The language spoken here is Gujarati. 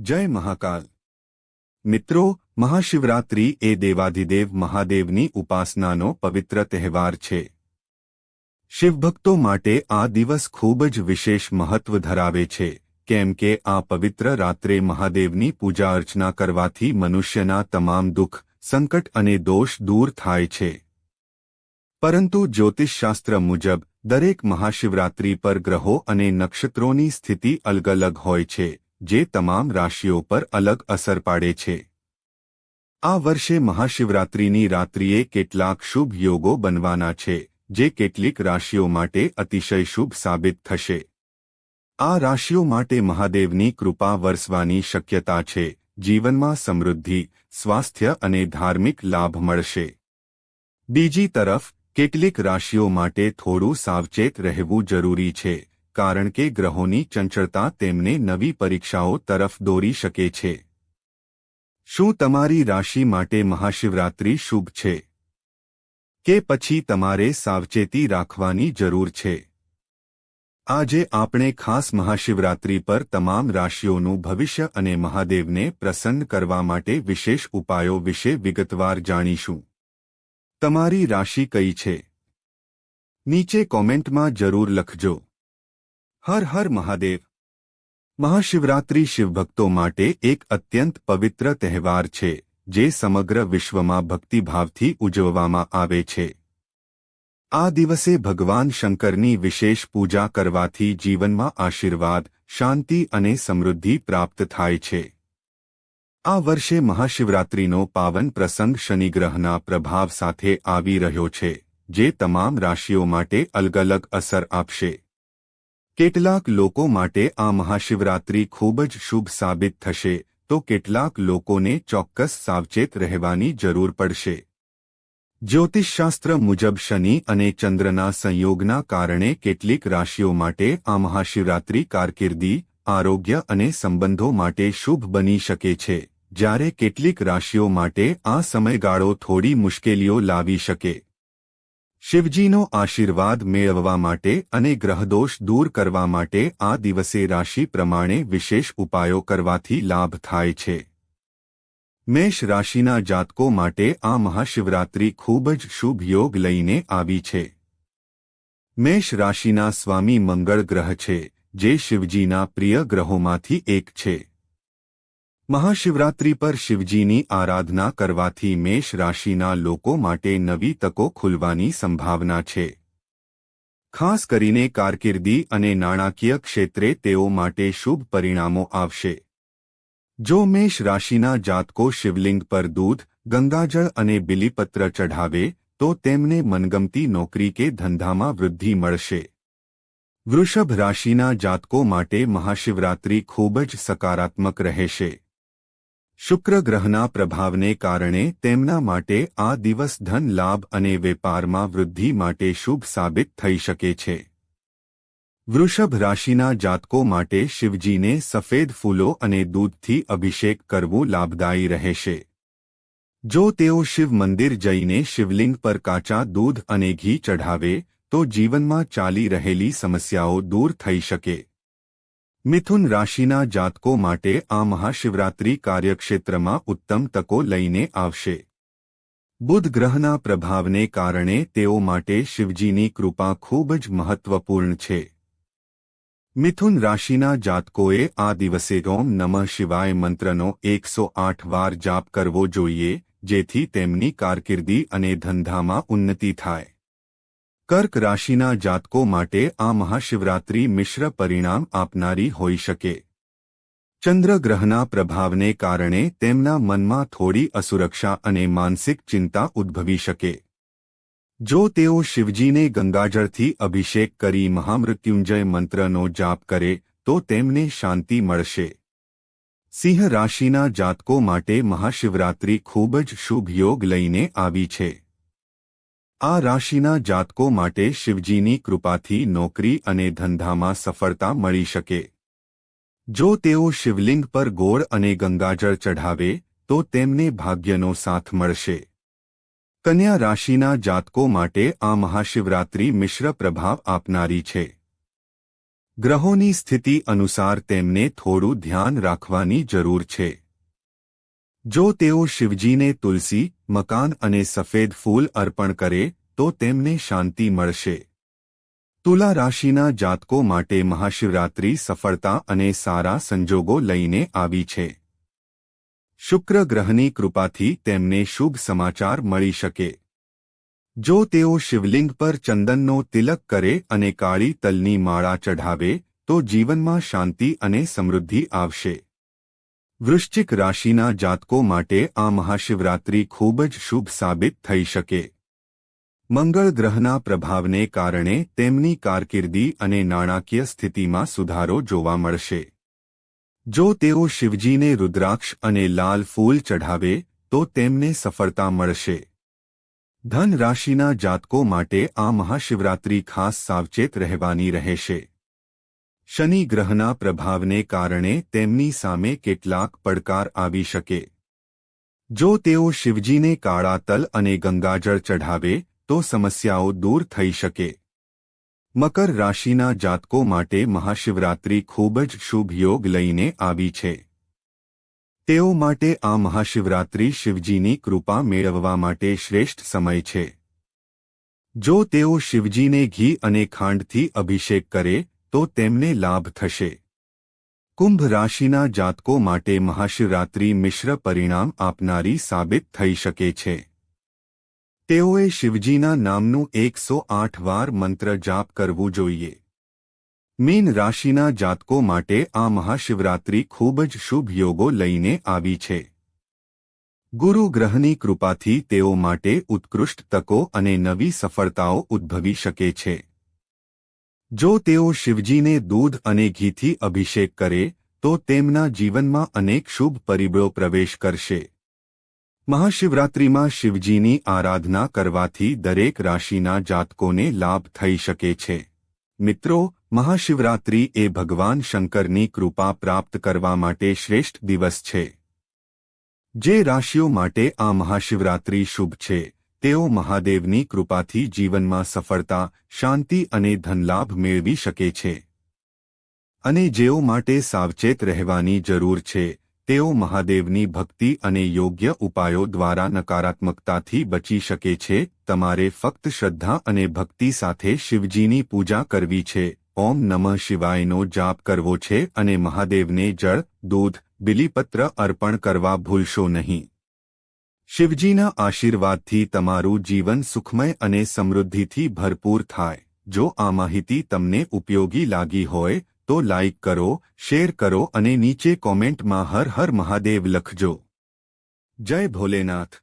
જય મહાકાલ. મિત્રો, મહાશિવરાત્રિ એ દેવાધિદેવ મહાદેવની ઉપાસનાનો પવિત્ર તહેવાર છે. શિવભક્તો માટે આ દિવસ ખૂબ જ વિશેષ મહત્વ ધરાવે છે, કેમ કે આ પવિત્ર રાત્રે મહાદેવની પૂજા અર્ચના કરવાથી મનુષ્યના તમામ દુઃખ, સંકટ અને દોષ દૂર થાય છે. પરંતુ જ્યોતિષશાસ્ત્ર મુજબ, દરેક મહાશિવરાત્રિ પર ગ્રહો અને નક્ષત્રોની સ્થિતિ અલગ અલગ હોય છે. જે તમામ રાશિઓ પર અલગ અસર પાડે છે. આ વર્ષે મહાશિવરાત્રિની રાત્રિએ કેટલાક શુભ યોગો બનવાના છે, જે કેટલીક રાશિઓ માટે અતિશય શુભ સાબિત થશે. આ રાશિઓ માટે મહાદેવની કૃપા વરસવાની શક્યતા છે, જીવનમાં સમૃદ્ધિ, સ્વાસ્થ્ય અને ધાર્મિક લાભ મળશે. બીજી તરફ, કેટલીક રાશિઓ માટે થોડું સાવચેત રહેવું જરૂરી છે કારણ કે ગ્રહોની ચંચળતા તેમને નવી પરીક્ષાઓ તરફ દોરી શકે છે. શું તમારી રાશિ માટે મહાશિવરાત્રિ શુભ છે? કે પછી તમારે સાવચેતી રાખવાની જરૂર છે? આજે આપણે ખાસ મહાશિવરાત્રિ પર તમામ રાશિઓનું ભવિષ્ય અને મહાદેવને પ્રસન્ન કરવા માટે વિશેષ ઉપાયો વિશે વિગતવાર જાણીશું. તમારી રાશિ કઈ છે? નીચે કોમેન્ટમાં જરૂર લખજો. હર હર મહાદેવ. મહાશિવરાત્રિ શિવભક્તો માટે એક અત્યંત પવિત્ર તહેવાર છે, જે સમગ્ર વિશ્વમાં ભક્તિભાવથી ઉજવવામાં આવે છે. આ દિવસે ભગવાન શંકરની વિશેષ પૂજા કરવાથી જીવનમાં આશીર્વાદ, શાંતિ અને સમૃદ્ધિ પ્રાપ્ત થાય છે. આ વર્ષે મહાશિવરાત્રિનો પાવન પ્રસંગ શનિગ્રહના પ્રભાવ સાથે આવી રહ્યો છે, જે તમામ રાશિઓ માટે અલગ અલગ અસર આપશે. કેટલાક લોકો માટે આ મહાશિવરાત્રિ ખૂબ જ શુભ સાબિત થશે, તો કેટલાક લોકોને ચોક્કસ સાવચેત રહેવાની જરૂર પડશે. જ્યોતિષશાસ્ત્ર મુજબ શનિ અને ચંદ્રના સંયોગના કારણે કેટલીક રાશિઓ માટે આ મહાશિવરાત્રિ કારકિર્દી, આરોગ્ય અને સંબંધો માટે શુભ બની શકે છે, જ્યારે કેટલીક રાશિઓ માટે આ સમયગાળો થોડી મુશ્કેલીઓ લાવી શકે. શિવજીનો આશીર્વાદ મેળવવા માટે અને ગ્રહદોષ દૂર કરવા માટે આ દિવસે રાશિ પ્રમાણે વિશેષ ઉપાયો કરવાથી લાભ થાય છે. મેષ રાશિના જાતકો માટે આ મહાશિવરાત્રિ ખૂબ જ શુભ યોગ લઈને આવી છે. મેષ રાશિના સ્વામી મંગળ ગ્રહ છે, જે શિવજીના પ્રિય ગ્રહોમાંથી એક છે. મહાશિવરાત્રિ પર શિવજીની આરાધના કરવાથી મેષ રાશિના લોકો માટે નવી તકો ખુલવાની સંભાવના છે. ખાસ કરીને કારકિર્દી અને નાણાકીય ક્ષેત્રે તેઓ માટે શુભ પરિણામો આવશે. જો મેષ રાશિના જાતકો શિવલિંગ પર દૂધ, ગંગાજળ અને બિલીપત્ર ચઢાવે, તો તેમને મનગમતી નોકરી કે ધંધામાં વૃદ્ધિ મળશે. વૃષભ રાશિના જાતકો માટે મહાશિવરાત્રિ ખૂબ જ સકારાત્મક રહેશે. શુક્ર ગ્રહના પ્રભાવને કારણે તેમના માટે આ દિવસ ધન લાભ અને વેપારમાં વૃદ્ધિ માટે શુભ સાબિત થઈ શકે છે. વૃષભ રાશિના જાતકો માટે શિવજીને સફેદ ફૂલો અને દૂધથી અભિષેક કરવું લાભદાયી રહેશે. જો તેઓ શિવ મંદિર જઈને શિવલિંગ પર કાચા દૂધ અને ઘી ચઢાવે, તો જીવનમાં ચાલી રહેલી સમસ્યાઓ દૂર થઈ શકે. મિથુન રાશિના જાતકો માટે આ મહાશિવરાત્રિ કાર્યક્ષેત્રમાં ઉત્તમ તકો લઈને આવશે. બુધ ગ્રહના પ્રભાવને કારણે તેઓ માટે શિવજીની કૃપા ખૂબ જ મહત્વપૂર્ણ છે. મિથુન રાશિના જાતકોએ આ દિવસે ઓમ નમઃ શિવાય મંત્રનો એકસો આઠ વાર જાપ કરવો જોઈએ, જેથી તેમની કારકિર્દી અને ધંધામાં ઉન્નતિ થાય. કર્ક રાશિના જાતકો માટે આ મહાશિવરાત્રિ મિશ્ર પરિણામ આપનારી હોઈ શકે. ચંદ્રગ્રહના પ્રભાવને કારણે તેમના મનમાં થોડી અસુરક્ષા અને માનસિક ચિંતા ઉદ્ભવી શકે. જો તેઓ શિવજીને ગંગાજળથી અભિષેક કરી મહામૃત્યુંજય મંત્રનો જાપ કરે, તો તેમને શાંતિ મળશે. સિંહ રાશિના જાતકો માટે મહાશિવરાત્રિ ખૂબ જ શુભ યોગ લઈને આવી છે. આ રાશિના જાતકો માટે શિવજીની કૃપાથી નોકરી અને ધંધામાં સફળતા મળી શકે. જો તેઓ શિવલિંગ પર ગોળ અને ગંગાજળ ચઢાવે, તો તેમને ભાગ્યનો સાથ મળશે. કન્યા રાશિના જાતકો માટે આ મહાશિવરાત્રિ મિશ્ર પ્રભાવ આપનારી છે. ગ્રહોની સ્થિતિ અનુસાર તેમને થોડું ધ્યાન રાખવાની જરૂર છે. જો તેઓ શિવજીને તુલસી, મકાન અને સફેદ ફૂલ અર્પણ કરે, તો તેમને શાંતિ મળશે. તુલા રાશિના જાતકો માટે મહાશિવરાત્રિ સફળતા અને સારા સંજોગો લઈને આવી છે. શુક્ર ગ્રહની કૃપાથી તેમને શુભ સમાચાર મળી શકે. જો તેઓ શિવલિંગ પર ચંદનનો તિલક કરે અને કાળી તલની માળા ચઢાવે, તો જીવનમાં શાંતિ અને સમૃદ્ધિ આવશે. વૃશ્ચિક રાશિના જાતકો માટે આ મહાશિવરાત્રિ ખૂબ જ શુભ સાબિત થઈ શકે. મંગળ ગ્રહના પ્રભાવને કારણે તેમની કારકિર્દી અને નાણાકીય સ્થિતિમાં સુધારો જોવા મળશે. જો તેઓ શિવજીને રુદ્રાક્ષ અને લાલ ફૂલ ચઢાવે, તો તેમને સફળતા મળશે. ધન રાશિના જાતકો માટે આ મહાશિવરાત્રિ ખાસ સાવચેત રહેવાની રહેશે. શનિ ગ્રહના પ્રભાવને કારણે તેમની સામે કેટલાક પડકાર આવી શકે. જો તેઓ શિવજીને કાળા તલ અને ગંગાજળ ચઢાવે, તો સમસ્યાઓ દૂર થઈ શકે. મકર રાશિના જાતકો માટે મહાશિવરાત્રિ ખૂબ જ શુભ યોગ લઈને આવી છે. તેઓ માટે આ મહાશિવરાત્રિ શિવજીની કૃપા મેળવવા માટે શ્રેષ્ઠ સમય છે. જો તેઓ શિવજીને ઘી અને ખાંડથી અભિષેક કરે તો તેમને લાભ થશે. કુંભ રાશિના જાતકો માટે મહાશિવરાત્રિ મિશ્ર પરિણામ આપનારી સાબિત થઈ શકે છે. તેઓએ શિવજીના નામનું એકસો આઠ વાર મંત્ર જાપ કરવું જોઈએ. મીન રાશિના જાતકો માટે આ મહાશિવરાત્રિ ખૂબ જ શુભ યોગો લઈને આવી છે. ગુરુ ગ્રહની કૃપાથી તેઓ માટે ઉત્કૃષ્ટ તકો અને નવી સફળતાઓ ઉદ્ભવી શકે છે. જો તેઓ શિવજીને દૂધ અને ઘીથી અભિષેક કરે, તો તેમના જીવનમાં અનેક શુભ પરિબળો પ્રવેશ કરશે. મહાશિવરાત્રિમાં શિવજીની આરાધના કરવાથી દરેક રાશિના જાતકોને લાભ થઈ શકે છે. મિત્રો, મહાશિવરાત્રિ એ ભગવાન શંકરની કૃપા પ્રાપ્ત કરવા માટે શ્રેષ્ઠ દિવસ છે. જે રાશિઓ માટે આ મહાશિવરાત્રિ શુભ છે. તેઓ મહાદેવની કૃપાથી જીવનમાં સફળતા, શાંતિ અને ધનલાભ મેળવી શકે છે. અને જેઓ માટે સાવચેત રહેવાની જરૂર છે, તેઓ મહાદેવની ભક્તિ અને યોગ્ય ઉપાયો દ્વારા નકારાત્મકતાથી બચી શકે છે. તમારે ફક્ત શ્રદ્ધા અને ભક્તિ સાથે શિવજીની પૂજા કરવી છે. ઓમ નમઃ શિવાયનો જાપ કરવો છે અને મહાદેવને જળ, દૂધ, બિલીપત્ર અર્પણ કરવા ભૂલશો નહીં. શિવજીના આશીર્વાદથી તમારું જીવન સુખમય અને સમૃદ્ધિથી ભરપૂર થાય. જો આ માહિતી તમને ઉપયોગી લાગી હોય, તો લાઇક કરો, શેર કરો અને નીચે કોમેન્ટમાં હર હર મહાદેવ લખજો. જય ભોલેનાથ.